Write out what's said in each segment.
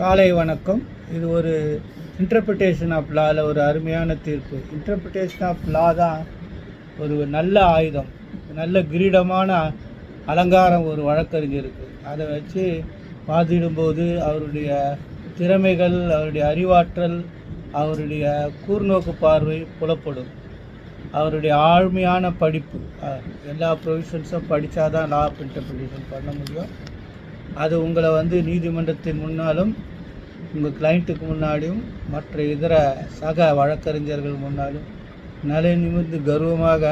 காலை வணக்கம். இது ஒரு இன்டர்பிரிட்டேஷன் ஆஃப் லாவில் ஒரு அருமையான தீர்ப்பு. இன்டர்பிரிட்டேஷன் ஆஃப் லா தான் ஒரு நல்ல ஆயுதம். நல்ல கிரீடமான அலங்காரம் ஒரு வழக்கறிஞருக்கு அதை வச்சு வாதிடும்போது அவருடைய திறமைகள் அவருடைய அறிவாற்றல் அவருடைய கூர்நோக்கு பார்வை புலப்படும். அவருடைய ஆழ்மையான படிப்பு எல்லா ப்ரொவிஷன்ஸும் படித்தா தான் லா ஆஃப் இன்டர்பிரிட்டேஷன் பண்ண முடியும். அது உங்களை வந்து நீதிமன்றத்தின் முன்னாலும் உங்கள் கிளைண்ட்டுக்கு முன்னாடியும் மற்ற இதர சக வழக்கறிஞர்கள் முன்னாலும் நிலை நிமிர்ந்து கர்வமாக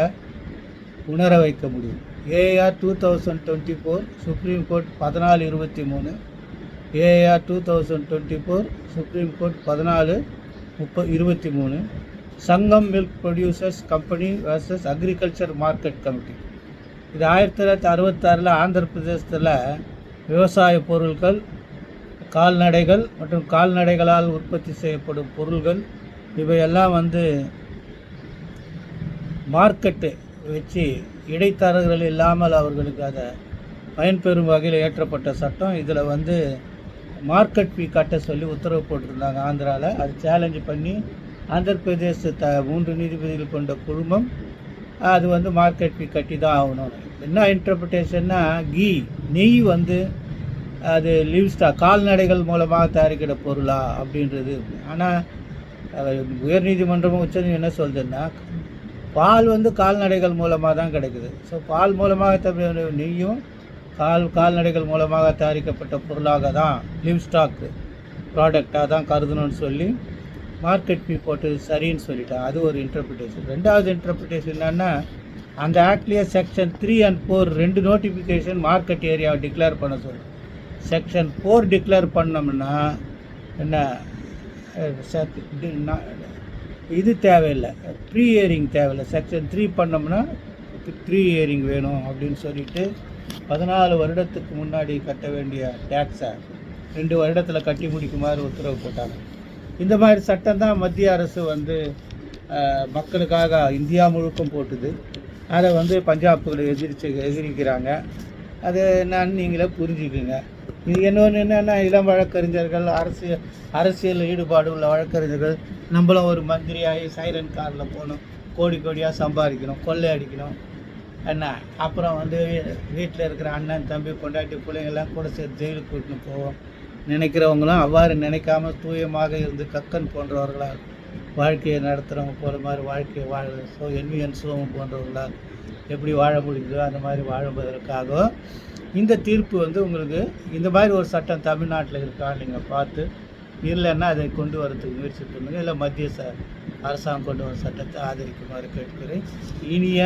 உணர வைக்க முடியும். AR two thousand twenty four Supreme Court பதினாலு இருபத்தி மூணு. AR two thousand twenty four Supreme Court பதினாலு முப்ப இருபத்தி மூணு. Sangam milk producers company versus agriculture market committee இது ஆயிரத்தி தொள்ளாயிரத்தி அறுபத்தாறில் ஆந்திர பிரதேசத்தில் விவசாய பொருட்கள் கால்நடைகள் மற்றும் கால்நடைகளால் உற்பத்தி செய்யப்படும் பொருள்கள் இவையெல்லாம் வந்து மார்க்கெட்டு வச்சு இடைத்தரகர்கள் இல்லாமல் அவர்களுக்கு அதை பயன்பெறும் வகையில் ஏற்றப்பட்ட சட்டம். இதில் வந்து மார்க்கெட் ஃபீ கட்ட சொல்லி உத்தரவு போட்டிருந்தாங்க ஆந்திராவில் அது சேலஞ்சு பண்ணி ஆந்திர பிரதேச த மூன்று நீதிபதிகள் கொண்ட குழுமம் அது வந்து மார்க்கெட் ஃபீ கட்டி தான் ஆகணும். என்ன இன்டர்பிரிட்டேஷன்னா கீ நெய் வந்து அது லிவ்ஸ்டா கால்நடைகள் மூலமாக தயாரிக்கிற பொருளா அப்படின்றது. ஆனால் உயர்நீதிமன்றமும் உச்சநீதி என்ன சொல்கிறதுன்னா பால் வந்து கால்நடைகள் மூலமாக தான் கிடைக்குது. ஸோ பால் மூலமாக நெய்யும் கால் கால்நடைகள் மூலமாக தயாரிக்கப்பட்ட பொருளாக தான் லிவ் ஸ்டாக் ப்ராடக்டாக தான் கருதணும்னு சொல்லி மார்க்கெட் ஃபீ போட்டு சரின்னு சொல்லிட்டாங்க அது ஒரு இன்டர்பிரிட்டேஷன் ரெண்டாவது இன்டர்பிரிட்டேஷன் என்னென்னா அந்த ஆக்ட்லேயே செக்ஷன் த்ரீ அண்ட் ஃபோர் ரெண்டு நோட்டிஃபிகேஷன் மார்க்கெட் ஏரியாவை டிக்ளேர் பண்ண சொல்லு. செக்ஷன் ஃபோர் டிக்ளேர் பண்ணோம்னா என்ன? இது தேவையில்லை. ப்ரீ இயரிங் தேவையில்லை. செக்ஷன் த்ரீ பண்ணோம்னா ப்ரீ இயரிங் வேணும் அப்படின்னு சொல்லிட்டு பதினாலு வருடத்துக்கு முன்னாடி கட்ட வேண்டிய டேக்ஸை ரெண்டு வருடத்தில் கட்டி முடிக்குமாறு உத்தரவு போட்டாங்க. இந்த மாதிரி சட்டம் தான் மத்திய அரசு வந்து மக்களுக்காக இந்தியா முழுக்கும் போட்டுது. அதை வந்து பஞ்சாப்களை எதிர்த்து எதிரிக்கிறாங்க. அது என்னன்னு நீங்களே புரிஞ்சுக்குங்க. இது இன்னொன்று என்னென்னா இளம் வழக்கறிஞர்கள் அரசியல் அரசியல் ஈடுபாடு உள்ள வழக்கறிஞர்கள் நம்மளும் ஒரு மந்திரியாகி சைரன் காரில் போகணும். கோடி கோடியாக சம்பாதிக்கணும் கொள்ளை அடிக்கணும். என்ன? அப்புறம் வந்து வீட்டில் இருக்கிற அண்ணன் தம்பி கொண்டாட்டி பிள்ளைங்கள்லாம் கூட சேர்த்து ஜெயிலுக்கு கூட்டின்னு போவோம். நினைக்கிறவங்களும் அவ்வாறு நினைக்காம தூயமாக இருந்து கக்கன் போன்றவர்களால் வாழ்க்கையை நடத்துகிறவங்க போகிற மாதிரி வாழ்க்கையை வாழ சோ என்விஎன் சோமம் போன்றவர்களால் எப்படி வாழ முடியுதோ அந்த மாதிரி வாழ்வதற்காக இந்த தீர்ப்பு வந்து உங்களுக்கு இந்த மாதிரி ஒரு சட்டம் தமிழ்நாட்டில் இருக்கா நீங்கள் பார்த்து இல்லைன்னா அதை கொண்டு வரத்துக்கு முயற்சி பண்ணுங்கள் இல்லை மத்திய ச அரசாங்கம் கொண்டு வர சட்டத்தை ஆதரிக்குமாறு கேட்கிறேன் இனிய